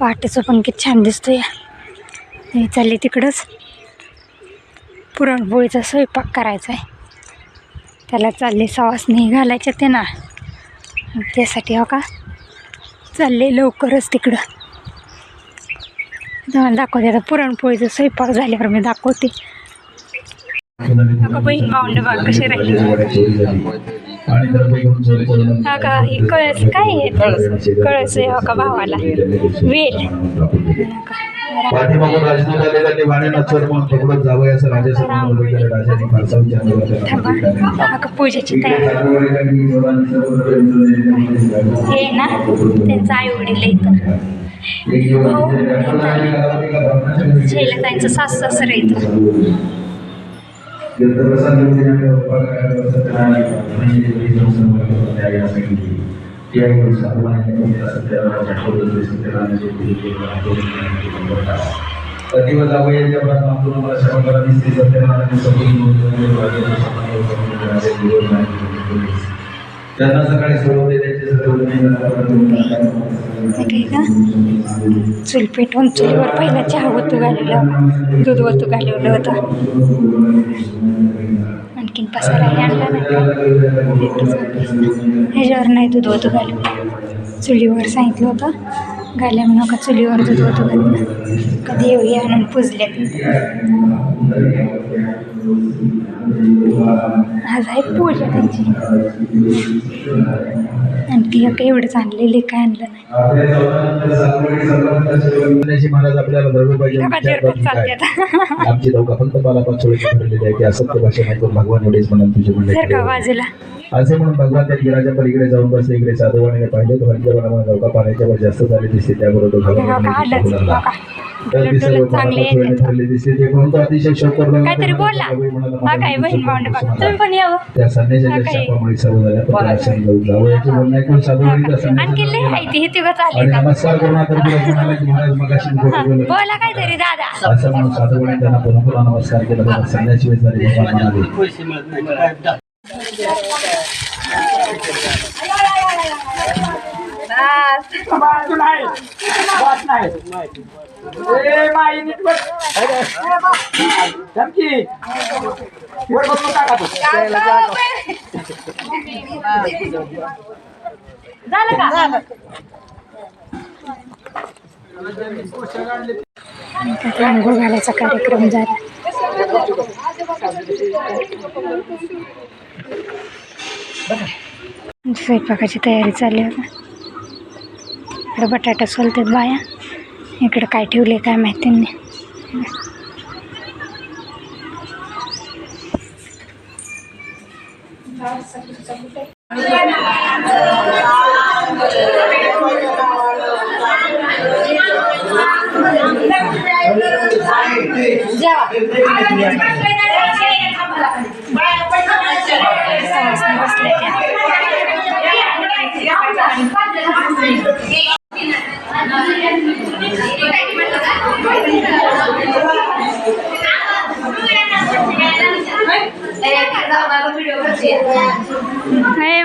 पहाटेचं पण किती छान दिसतोय. मी चालले तिकडंच. पुरणपोळीचा स्वयंपाक करायचा आहे त्याला चालले सवासणी घालायच्या ते ना त्यासाठी हो का? चालले लवकरच तिकडं. तुम्हाला दाखवते आता पुरणपोळीचा स्वयंपाक झाल्यावर मी दाखवते. अगं बहीण भावंड बघ कसे राहिले? हा का? ही कळस काय आहे? कळस आहे हो का भावाला? वेल. पाठीमागून राजदूत म्हणून जावं राजासमोर. राजाने फारसा हा पूजेची तयारी. हे ना त्यांचं आई वडील इथं. शेला त्यांचं सास सासरे इथं. berpesan pimpinan merupakan kesederhanaan menjadi hidup semua daya sendiri. Dia yang bersama yang kita sedara jauh dari segera menjadi yang kita berkas. Tadi betawi yang dapat mampu membaca para istri sedara dan sebelum menjadi wajah bersama yang kita sedara dan sekali का चूल पेटवून चुलीवर पहिला चहा ओतू घालवलं. दूध वतू घालवलं होतं. आणखीन पसारा आणला नाही का? ह्याच्यावर नाही दूध वतू घालवलं. चुलीवर सांगितलं होतं. घाल्या म्हणून का चुलीवर दूध वतू घालवलं? कधी येऊ आणून पुजले आज आहे पूजा त्यांची. आणखी एक एवढंच आणलेले काय आणलं नाही. बाजूला. असे म्हणून भगवान त्या गिराच्या पलीकडे जाऊन बसले इकडे साधूवाने पाहिले. तर म्हणजे मला नौका पाण्याच्या वर जास्त झाली दिसते त्याबरोबर ती ते हा त्या संन्यासाच्या? शापामुळे सर्व झाल्या. जावं. याचे म्हणणं ऐकून ती नमस्कार करून महाराज मगाशी असं म्हणून साधूवाणी त्यांना पुन्हा पुन्हा नमस्कार केला. संन्यासी वेळी भगवान म्हणाले नाही नाही नीट बस. धमकी वर बसून टाका तू झालं का घालायचा कार्यक्रम झाला स्वयंपाकाची तयारी चालली आता इकडे बटाटा सोलतात बाया. इकडे काय ठेवले काय माहिती नाही.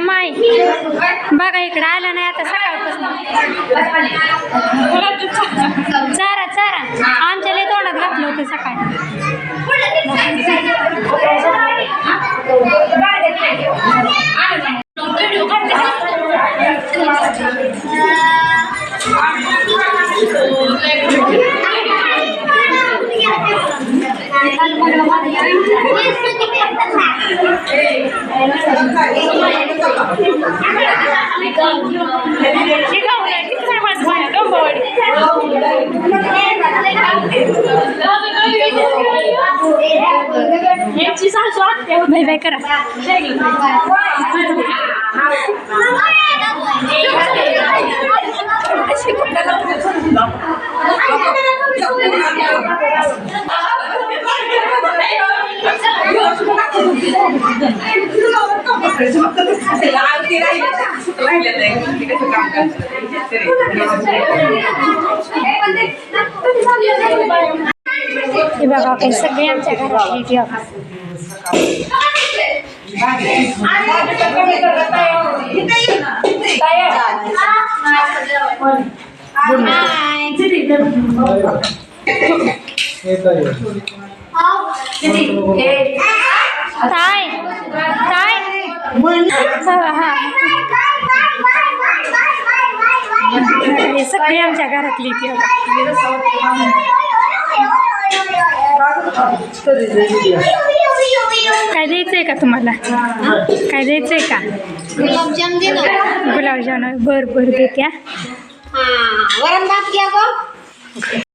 माय. बघा इकडे आला नाही आता सकाळपासून. चारा चारा. बाय बाय करा हे बघा काही सगळे आमच्या घरातली ती बघा काय काय हा, हा. हे सगळी आमच्या घरातली ती काय द्यायचंय का तुम्हाला? काय द्यायचंय का? गुलाबजाम बर बर देत्या वरण भात घ्या